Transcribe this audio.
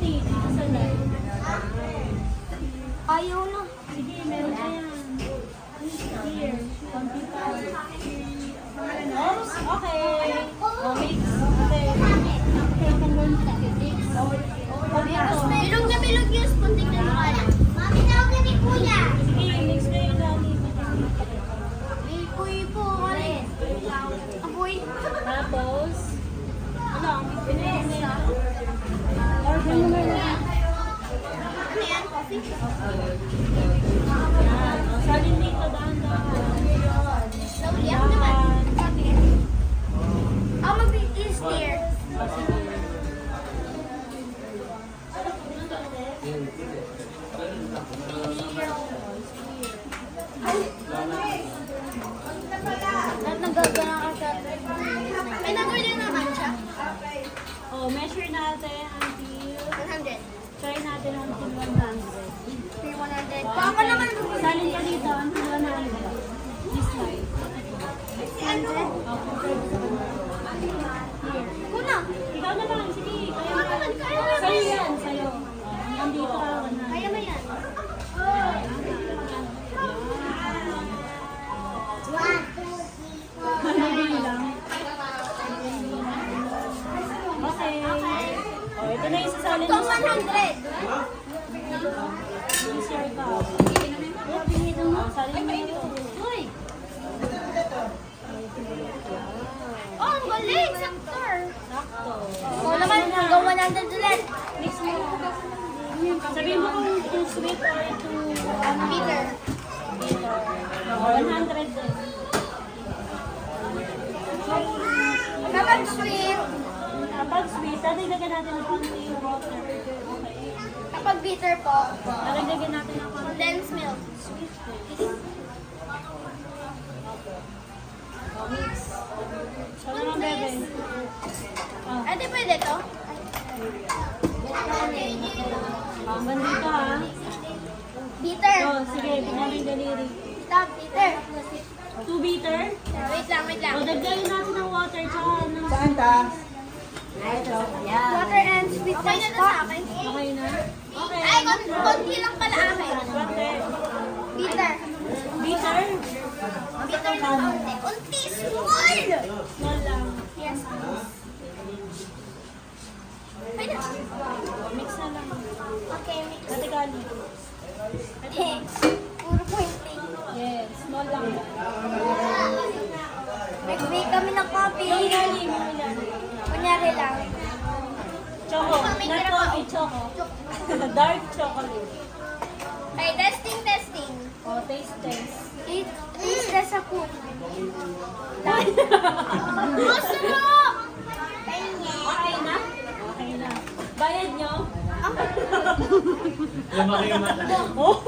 50. Sa live. Ayaw na. Sige, meron na yan. Here. 25. Oops, okay. Oh, mix. Okay. Bilog na bilog yung spuntik na nakala. Mami, tawag ka ni Kuya. Sige, mix na yung dami. Kuy po, ulit. Apoy. Tapos, ano, mix na yung nag-order naman siya. Oh, measure natin until... 100. Try natin until 100. 300. Baka naman galing. Saktor. Sakto. Oo naman, hanggang 100 ulit. Mix mo. Sabihin mo kung too sweet or too Bitter. bitter. O, 100 din. Kapag sweet, Kapag sweet, dadagdagan natin ng konti water. Okay. kapag bitter po, Dadagdagan natin ng konti. condensed milk. Mix. Saan naman, bebe? Oh, Ate, pwede to? hanggang dito ha. Bitter. Oh, sige, mo yung daliri. Stop, bitter. Two bitter. Wait lang, wait lang. O, dagdagan natin ng water tsaka ng... Saan ta? Water and sweetness. Okay na sa akin. Okay na? Okay. Ay, kon- konti lang pala akin. Bitter. Bitter? Bitter na konti. Unti, small! Small lang. Yes. Pwede. Mix na lang. Okay, mix. Katigali. Kami ng coffee. Kunyari lang. Choco. Not coffee, choco. Dark chocolate. Okay, testing, testing. O, taste test. Eat, eat stress ako. Gusto mo! Okay na? Okay na. Bayad nyo? Lumaki yung mata. Oh!